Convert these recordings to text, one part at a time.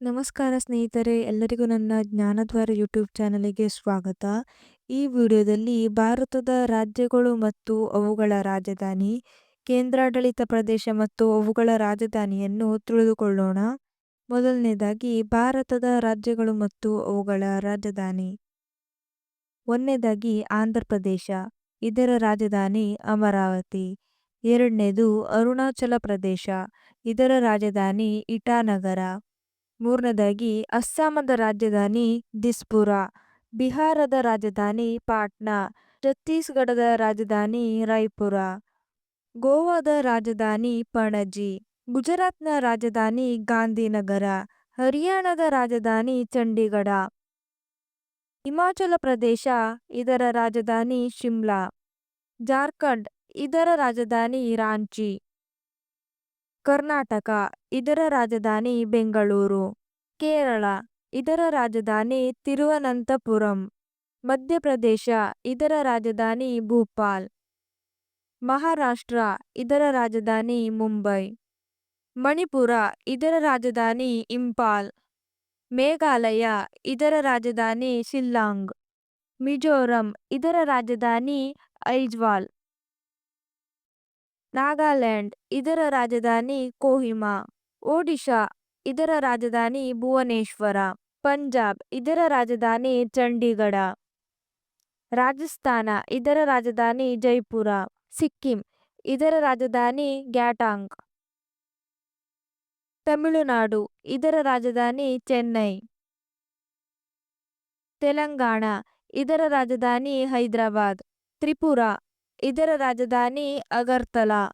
ನಮಸ್ಕಾರ ಸ್ನೇಹಿತರೆ, ಎಲ್ಲರಿಗೂ ನನ್ನ ಜ್ಞಾನದ್ವಾರ ಯೂಟ್ಯೂಬ್ ಚಾನಲಿಗೆ ಸ್ವಾಗತ. ಈ ವಿಡಿಯೋದಲ್ಲಿ ಭಾರತದ ರಾಜ್ಯಗಳು ಮತ್ತು ಅವುಗಳ ರಾಜಧಾನಿ, ಕೇಂದ್ರಾಡಳಿತ ಪ್ರದೇಶ ಮತ್ತು ಅವುಗಳ ರಾಜಧಾನಿಯನ್ನು ತಿಳಿದುಕೊಳ್ಳೋಣ. ಮೊದಲನೇದಾಗಿ, ಭಾರತದ ರಾಜ್ಯಗಳು ಮತ್ತು ಅವುಗಳ ರಾಜಧಾನಿ. ಒಂದನೇದಾಗಿ, ಆಂಧ್ರ ಪ್ರದೇಶ. ಇದರ ರಾಜಧಾನಿ ಅಮರಾವತಿ. ಎರಡನೇದು, ಅರುಣಾಚಲ ಪ್ರದೇಶ. ಇದರ ರಾಜಧಾನಿ ಇಟಾನಗರ. ಮೂರನೇದಾಗಿ ಅಸ್ಸಾಮದ ರಾಜಧಾನಿ ದಿಸ್ಪುರ, ಬಿಹಾರದ ರಾಜಧಾನಿ ಪಾಟ್ನಾ, ಛತ್ತೀಸ್ಗಢದ ರಾಜಧಾನಿ ರಾಯ್ಪುರ, ಗೋವಾದ ರಾಜಧಾನಿ ಪಣಜಿ, ಗುಜರಾತ್ನ ರಾಜಧಾನಿ ಗಾಂಧಿನಗರ, ಹರಿಯಾಣದ ರಾಜಧಾನಿ ಚಂಡೀಗಢ. ಹಿಮಾಚಲ ಪ್ರದೇಶ, ಇದರ ರಾಜಧಾನಿ ಶಿಮ್ಲಾ. ಜಾರ್ಖಂಡ್, ಇದರ ರಾಜಧಾನಿ ರಾಂಚಿ. ಕರ್ನಾಟಕ, ಇದರ ರಾಜಧಾನಿ ಬೆಂಗಳೂರು, ಕೇರಳ, ಇದರ ರಾಜಧಾನಿ ತಿರುವನಂತಪುರಂ, ಮಧ್ಯಪ್ರದೇಶ, ಇದರ ರಾಜಧಾನಿ ಭೂಪಾಲ್, ಮಹಾರಾಷ್ಟ್ರ, ಇದರ ರಾಜಧಾನಿ ಮುಂಬೈ, ಮಣಿಪುರ, ಇದರ ರಾಜಧಾನಿ ಇಂಪಾಲ್ ಮೇಘಾಲಯ, ಇದರ ರಾಜಧಾನಿ ಶಿಲ್ಲಾಂಗ್, ಮಿಜೋರಂ, ಇದರ ರಾಜಧಾನಿ ಐಜ್ವಾಲ್. ನಾಗಾಲ್ಯಾಂಡ್, ಇದರ ರಾಜಧಾನಿ ಕೋಹಿಮಾ, ಒಡಿಶಾ, ಇದರ ರಾಜಧಾನಿ ಭುವನೇಶ್ವರ, ಪಂಜಾಬ್, ಇದರ ರಾಜಧಾನಿ ಚಂಡೀಗಢ, ರಾಜಸ್ಥಾನ, ಇದರ ರಾಜಧಾನಿ ಜೈಪುರ, ಸಿಕ್ಕಿಂ, ಇದರ ರಾಜಧಾನಿ ಗ್ಯಾಟಾಂಗ್. ತಮಿಳುನಾಡು, ಇದರ ರಾಜಧಾನಿ ಚೆನ್ನೈ. ತೆಲಂಗಾಣ, ಇದರ ರಾಜಧಾನಿ ಹೈದರಾಬಾದ್. ತ್ರಿಪುರ ಇದರ ರಾಜಧಾನಿ ಅಗರ್ತಲಾ.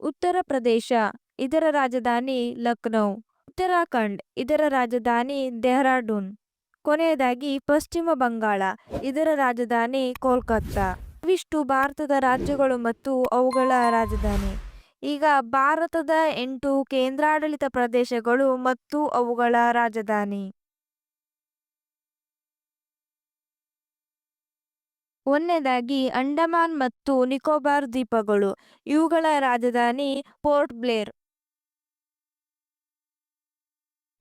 ಉತ್ತರ ಪ್ರದೇಶ, ಇದರ ರಾಜಧಾನಿ ಲಕ್ನೌ. ಉತ್ತರಾಖಂಡ್, ಇದರ ರಾಜಧಾನಿ ಡೆಹ್ರಾಡೂನ್. ಕೊನೆಯದಾಗಿ ಪಶ್ಚಿಮ ಬಂಗಾಳ, ಇದರ ರಾಜಧಾನಿ ಕೋಲ್ಕತ್ತಾ. ಇವಿಷ್ಟು ಭಾರತದ ರಾಜ್ಯಗಳು ಮತ್ತು ಅವುಗಳ ರಾಜಧಾನಿ. ಈಗ ಭಾರತದ ಎಂಟು ಕೇಂದ್ರಾಡಳಿತ ಪ್ರದೇಶಗಳು ಮತ್ತು ಅವುಗಳ ರಾಜಧಾನಿ. ಒಂದನೇದಾಗಿ ಅಂಡಮಾನ್ ಮತ್ತು ನಿಕೋಬಾರ್ ದ್ವೀಪಗಳು. ಇವುಗಳ ರಾಜಧಾನಿ ಪೋರ್ಟ್ ಬ್ಲೇರ್.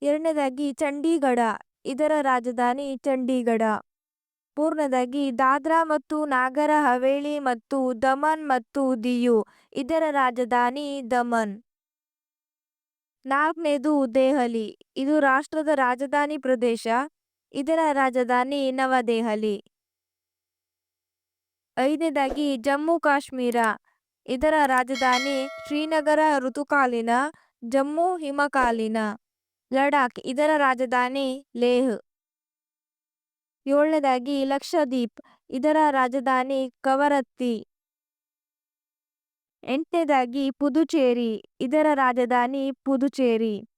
ಎರಡನೇದಾಗಿ ಚಂಡೀಗಢ, ಇದರ ರಾಜಧಾನಿ ಚಂಡೀಗಢ. ಮೂರನೇದಾಗಿ ದಾದ್ರಾ ಮತ್ತು ನಾಗರ ಹವೇಳಿ ಮತ್ತು ದಮನ್ ಮತ್ತು ದಿಯು, ಇದರ ರಾಜಧಾನಿ ದಮನ್. ನಾಲ್ಕನೇದು ದೆಹಲಿ, ಇದು ರಾಷ್ಟ್ರದ ರಾಜಧಾನಿ ಪ್ರದೇಶ, ಇದರ ರಾಜಧಾನಿ ನವದೆಹಲಿ. ಐದನೇದಾಗಿ ಜಮ್ಮು ಕಾಶ್ಮೀರ. ಇದರ ರಾಜಧಾನಿ ಶ್ರೀನಗರ ಋತುಕಾಲೀನ, ಜಮ್ಮು ಹಿಮಕಾಲೀನ. ಲಡಾಖ್, ಇದರ ರಾಜಧಾನಿ ಲೇಹ್. ಏಳನೇದಾಗಿ ಲಕ್ಷದ್ವೀಪ್, ಇದರ ರಾಜಧಾನಿ ಕವರತ್ತಿ. ಎಂಟನೇದಾಗಿ ಪುದುಚೇರಿ, ಇದರ ರಾಜಧಾನಿ ಪುದುಚೇರಿ.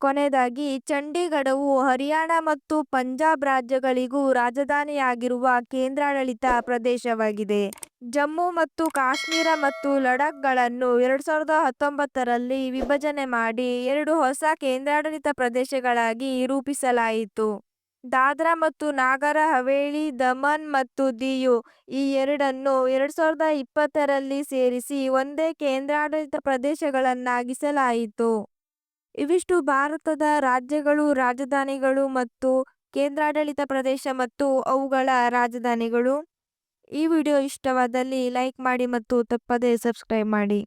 ಕೊನೆಯದಾಗಿ, ಚಂಡೀಗಢವು ಹರಿಯಾಣ ಮತ್ತು ಪಂಜಾಬ್ ರಾಜ್ಯಗಳಿಗೂ ರಾಜಧಾನಿಯಾಗಿರುವ ಕೇಂದ್ರಾಡಳಿತ ಪ್ರದೇಶವಾಗಿದೆ. ಜಮ್ಮು ಮತ್ತು ಕಾಶ್ಮೀರ ಮತ್ತು ಲಡಾಖ್ಗಳನ್ನು ಎರಡು ಸಾವಿರದ ಹತ್ತೊಂಬತ್ತರಲ್ಲಿ ವಿಭಜನೆ ಮಾಡಿ ಎರಡು ಹೊಸ ಕೇಂದ್ರಾಡಳಿತ ಪ್ರದೇಶಗಳಾಗಿ ರೂಪಿಸಲಾಯಿತು. ದಾದ್ರಾ ಮತ್ತು ನಾಗರ ಹವೇಳಿ ದಮನ್ ಮತ್ತು ದಿಯು ಈ ಎರಡನ್ನು ಎರಡು ಸಾವಿರದ ಇಪ್ಪತ್ತರಲ್ಲಿ ಸೇರಿಸಿ ಒಂದೇ ಕೇಂದ್ರಾಡಳಿತ ಪ್ರದೇಶಗಳನ್ನಾಗಿಸಲಾಯಿತು. ಇವಿಷ್ಟು ಭಾರತದ ರಾಜ್ಯಗಳು, ರಾಜಧಾನಿಗಳು ಮತ್ತು ಕೇಂದ್ರಾಡಳಿತ ಪ್ರದೇಶ ಮತ್ತು ಅವುಗಳ ರಾಜಧಾನಿಗಳು. ಈ ವಿಡಿಯೋ ಇಷ್ಟವಾದಲ್ಲಿ ಲೈಕ್ ಮಾಡಿ ಮತ್ತು ತಪ್ಪದೇ ಸಬ್ಸ್ಕ್ರೈಬ್ ಮಾಡಿ.